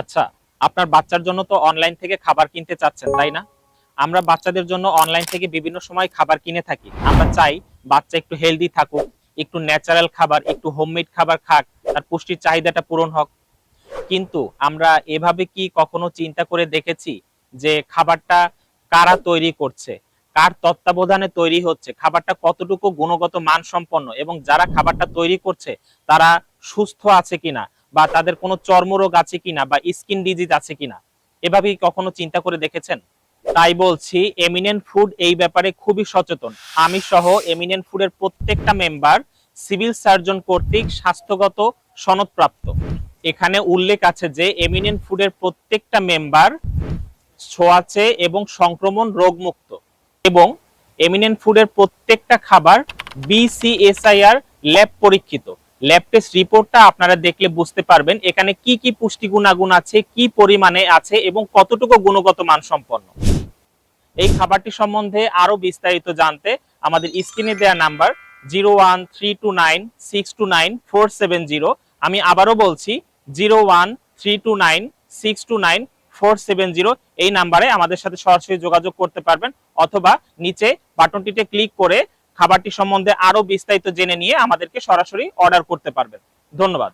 আচ্ছা আপনার বাচ্চার জন্য তো অনলাইন থেকে খাবার কিনতে চাচ্ছেন, তাই না? আমরা বাচ্চাদের জন্য অনলাইন থেকে বিভিন্ন সময় খাবার কিনে থাকি। আমরা চাই বাচ্চা একটু হেলদি থাকুক, একটু ন্যাচারাল খাবার, একটু হোমমেড খাবার খাক, তার পুষ্টির চাহিদাটা পূরণ হোক। কিন্তু আমরা এভাবে কি কখনো চিন্তা করে দেখেছি যে খাবারটা কারা তৈরি করছে? কার তত্ত্বাবধানে তৈরি হচ্ছে? খাবারটা কতটুকু গুণগত মানসম্পন্ন? এবং যারা খাবারটা তৈরি করছে, তারা সুস্থ আছে কিনা? বা তাদের কোনো চর্মরোগ আছে কিনা বা স্কিন ডিজিজ আছে কিনা, এভাবে কখনো চিন্তা করে দেখেছেন? তাই বলছি এমিনেন্ট ফুড এই ব্যাপারে খুবই সচেতন। আমি সহ এমিনেন্ট ফুডের প্রত্যেকটা মেম্বার সিভিল সার্জন কর্তৃক স্বাস্থ্যগত সনদপ্রাপ্ত। এখানে উল্লেখ আছে যে এমিনেন্ট ফুডের প্রত্যেকটা মেম্বার ছোঁয়াচে এবং সংক্রমণ রোগমুক্ত এবং এমিনেন্ট ফুডের প্রত্যেকটা খাবার বিসিএসআইআর ল্যাব পরীক্ষিত। ল্যাব টেস্ট রিপোর্টটা আপনারা দেখলে বুঝতে পারবেন এখানে কি কি পুষ্টি গুণাগুণ আছে, কি পরিমাণে আছে এবং কতটুকু গুণগত মান সম্পন্ন এই খাবারটি সম্বন্ধে আরও বিস্তারিত জানতে আমাদের স্ক্রিনে দেওয়া number zero one three two nine six two nine four seven zero. আমি আবারও বলছি, zero one three two nine six two nine four seven zero. এই নাম্বারে আমাদের সাথে সরাসরি যোগাযোগ করতে পারবেন অথবা নিচে বাটনটিতে ক্লিক করে খাবারটি সম্বন্ধে আরও বিস্তারিত জেনে নিয়ে আমাদেরকে সরাসরি অর্ডার করতে পারবেন। ধন্যবাদ।